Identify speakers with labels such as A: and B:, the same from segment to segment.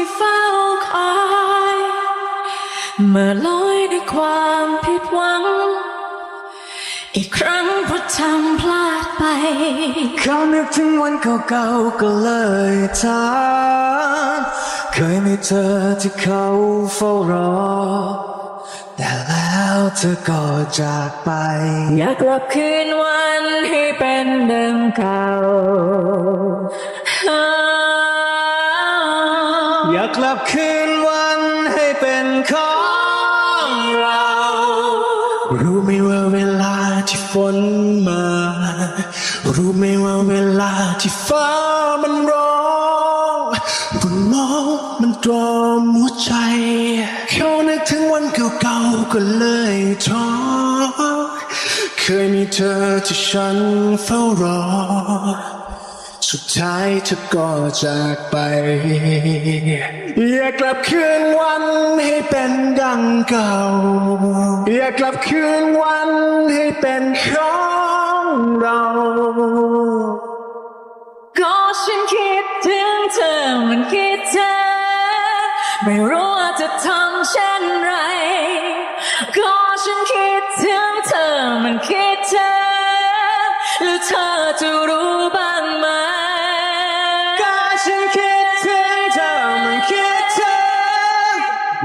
A: ที่เฝ้าคอย เมื่อลอยในความผิดหวัง อีกครั้งเพราะทำพลาดไป
B: เขานึกถึงวันเก่าๆก็เลยถามเคยมีเธอที่เขาเฝ้ารอ แต่แล้วเธอก็จากไป
A: อยากกลับคืนวันให้เป็นดังเก่า
B: อยากกลั บคืนวันให้เป็นของเรา รู้ไหมว่าเวลาที่ฝนมา รู้ไหมว่าเวลาที่ฟ้ามันร้องฝุ่นมองมันตรอมหัวใจเขานึกถึงวันเก่าๆก็เลยท้อเคยมีเธอที่ฉันเฝ้ารอ สุดท้ายเธอก็จากไป อยากกลับคืนวันให้เป็นดังเก่า อยากกลับคืนวันให้เป็นของเรา
A: ก็ฉันคิดถึงเธอมันคิดเธอ ไม่รู้ว่าจะทำเช่นไร ก็ฉันคิดถึงเธอมันคิด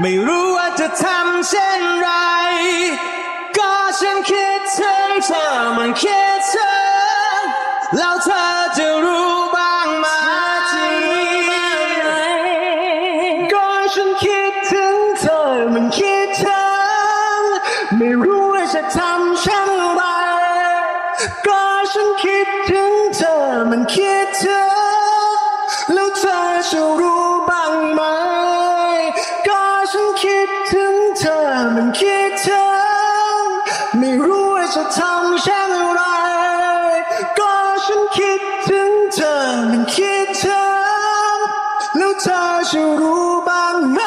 A: ไม่
B: รู้ว่าจะทำเช่นไร ก็ฉันคิดถึงเธอมันคิดเธอแล้วเธอจะรู้บ้างไหมก็ฉันคิดถึงเธอมันคิดถึงไม่รู้ว่าจะทำเช่นไร ก็ฉันคิดถึงเธอมันคิดถึงแล้วเธอจะรู้ มันคิดถึงไม่รู้ว่าจะทำเช่นไร ก็ฉันคิดถึงเธอมันคิดถึงแล้วเธอจะรู้บ้างไหม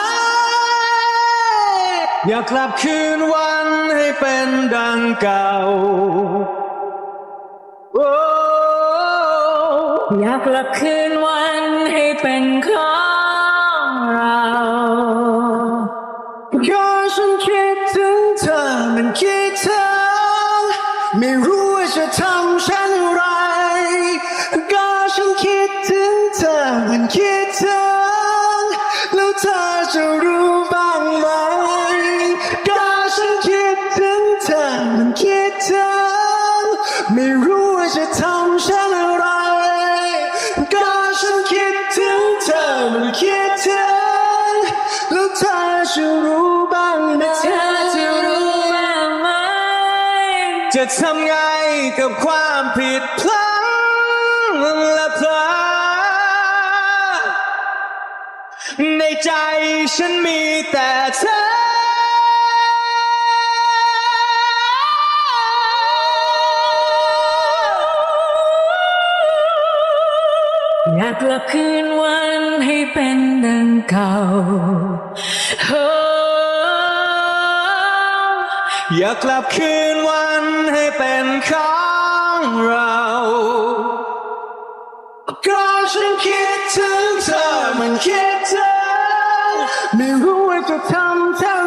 B: อยากกลับคืนวันให้เป็นดังเก่าโอ้
A: อยากกลับคืนวันให้เป็นของเรา
B: ก็ฉันคิดถึงเธอมันคิดเธอ ไม่รู้ว่าจะทำฉัน จะทำไงกับความผิดพลั้งและพลาดในใจฉันมีแต่เธอ
A: อยากกลับคืนวันให้เป็นดังเก่า อ
B: ยากกลับคืนวันให้เป็นของเราก็ฉันคิดถึงเธอมันคิดถึงไม่รู้ว่าจะทำเท่า